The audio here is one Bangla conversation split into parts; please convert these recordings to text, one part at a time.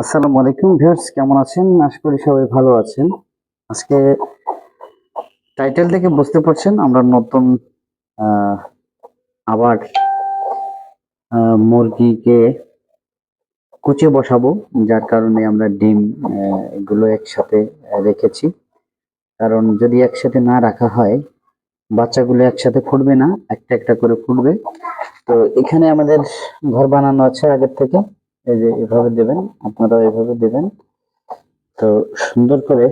আসসালামু আলাইকুম ভিউয়ার্স, কেমন আছেন? আশা করি সবাই ভালো আছেন। আজকে টাইটেল থেকে বুঝতে পারছেন, আমরা নতুন আবার মুরগিকে কুচে বসাবো, যার কারণে আমরা ডিম এগুলো একসাথে রেখেছি। কারণ যদি একসাথে না রাখা হয়, বাচ্চাগুলো একসাথে ফুটবে না, একটা একটা করে ফুটবে। তো এখানে আমাদের ঘর বানানো আছে আগের থেকে। এই যে এভাবে দেবেন আপনারা এভাবে দেবেন। তো সুন্দর করে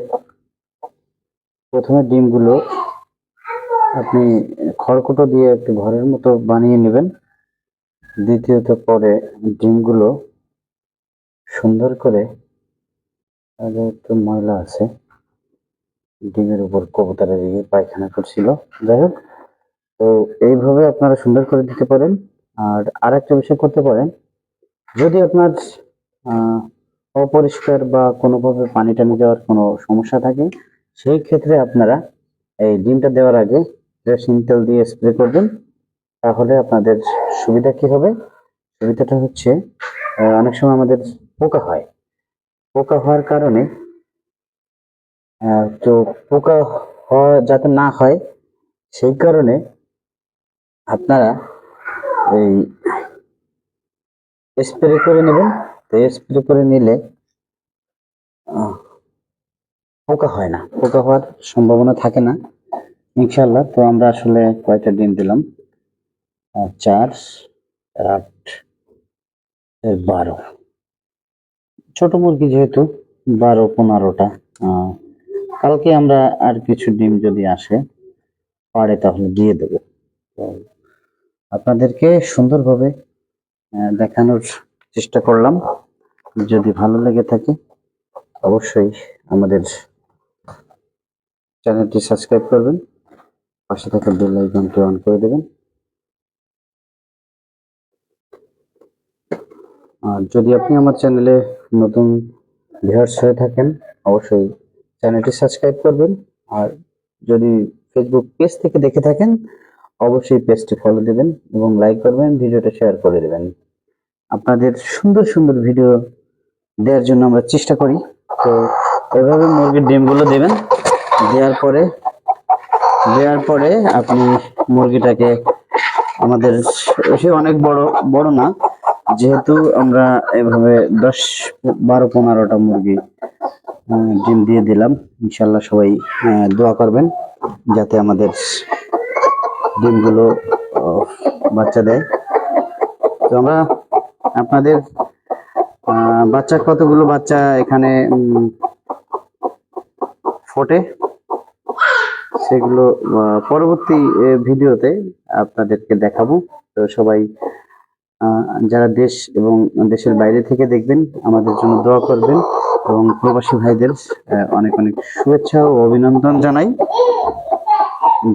প্রথমে ডিমগুলো আপনি খড়কুটো দিয়ে একটু ঘরের মতো বানিয়ে নেবেন। দ্বিতীয়ত পরে ডিমগুলো সুন্দর করে আগে একটু ময়লা আছে, ডিমের উপর কবুতরের দিয়ে পায়খানা করছিল। যাই হোক, তো এইভাবে আপনারা সুন্দর করে দিতে পারেন। আর আরেকটা বিষয় করতে পারেন যদি আপনার অপরিষ্কার বা কোনোভাবে পানি টানি যাওয়ার কোনো সমস্যা থাকে, সেই ক্ষেত্রে আপনারা এই ডিমটা দেওয়ার আগে ড্রেসিং তেল দিয়ে স্প্রে করবেন। তাহলে আপনাদের সুবিধা কি হবে? সুবিধাটা হচ্ছে অনেক সময় আমাদের পোকা হয়। পোকা হওয়ার কারণে তো পোকা হওয়া যাতে না হয়, সেই কারণে আপনারা এই স্প্রে করে নেবেন। তো স্প্রে করে নিলে পোকা হয় না। পোকা হওয়ার সম্ভাবনা থাকে না। ইনশাল্লাহ তো আমরা আসলে কয়টা ডিম দিলাম? চার আট বারো। ছোট মুরগি যেহেতু, বারো, পনেরোটা কালকে আমরা আর কিছু ডিম যদি আসে, পারে তাহলে দিয়ে দেবো। তো আপনাদেরকে সুন্দরভাবে দেখানোর চেষ্টা করলাম। যদি ভালো লেগে থাকে, অবশ্যই আমাদের চ্যানেলটি সাবস্ক্রাইব করবেন, পাশে থাকা বেল আইকনটি অন করে দেবেন। আর যদি আপনি আমার চ্যানেলে নতুন ভিউয়ার্স হয়ে থাকেন, অবশ্যই চ্যানেলটি সাবস্ক্রাইব করবেন। আর যদি ফেসবুক পেজ থেকে দেখে থাকেন অবশ্যই পেজটি ফলো দেবেন এবং লাইক করবেন, ভিডিওটা শেয়ার করে দেবেন। আপনাদের সুন্দর সুন্দর ভিডিও দেওয়ার জন্য আমরা চেষ্টা করি। তো এভাবে মুরগির ডিমগুলো দেবেন। দেওয়ার পরে দেওয়ার পরে আপনি মুরগিটাকে আমাদের সে অনেক বড় বড় না, যেহেতু আমরা এভাবে দশ বারো পনেরোটা মুরগি ডিম দিয়ে দিলাম। ইনশাল্লাহ সবাই দোয়া করবেন যাতে আমাদের ডিমগুলো বাচ্চা দেয় তো আমরা আপনাদের বাচ্চা, কতগুলো বাচ্চা এখানে ফোটে? সেগুলো পরবর্তী ভিডিওতে আপনাদেরকে দেখাবো। তো সবাই যারা দেশ এবং দেশের বাইরে থেকে দেখবেন, আমাদের জন্য দোয়া করবেন। এবং প্রবাসী ভাইদের অনেক অনেক শুভেচ্ছা ও অভিনন্দন জানাই।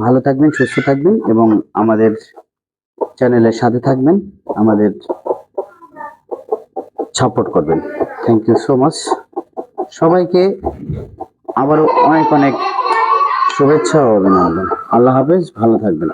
ভালো থাকবেন, সুস্থ থাকবেন এবং আমাদের চ্যানেলের সাথে থাকবেন, আমাদের সাপোর্ট করবেন। থ্যাংক ইউ সো মাচ সবাইকে আবারও অনেক অনেক শুভেচ্ছা ও অভিনন্দন। আল্লাহ হাফেজ, ভালো থাকবেন।